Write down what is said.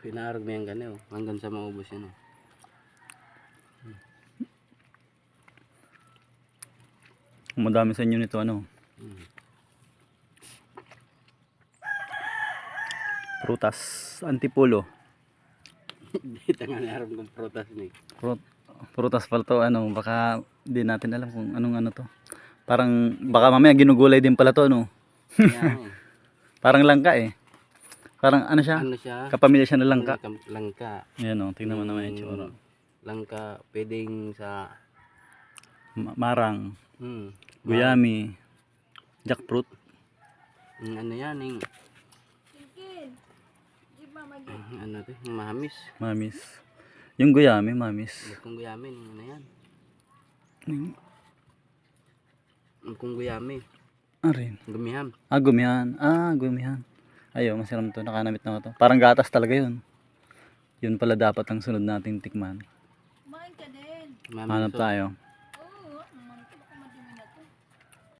Pinaarag mo yan gani oh. Hanggang sa maubos yan oh. Madami sa inyo nito ano. Mm. Prutas. Antipulo. Hindi tangan aram kong protas ni. Prut prutas pala to ano. Baka di natin alam kung anong ano to. Parang baka mamaya ginugulay din pala to ano. Parang langka eh. Parang ano siya? Ano siya? Kapamilya siya ng langka. Langka. Ayan o, tingnan mo naman yung Mm, tsura. Langka. Pwedeng sa... Ma- Marang, Hmm. guyami, jackfruit. Mm, ano yan yung... Tingkin. Di ba mag mm, Ano to? Yung mahamis. Mamis. Yung guyami, mamis. Kung guyamin. Ano yan? Hmm. Kung guyami. Ah, rin. Gumiham. Ah, gumihan. Ah, gumihan. Ayaw, masiram to. Nakanamit na ko to. Parang gatas talaga yun. Yun pala dapat ang sunod nating tikman. kumain ka din. Hanap tayo.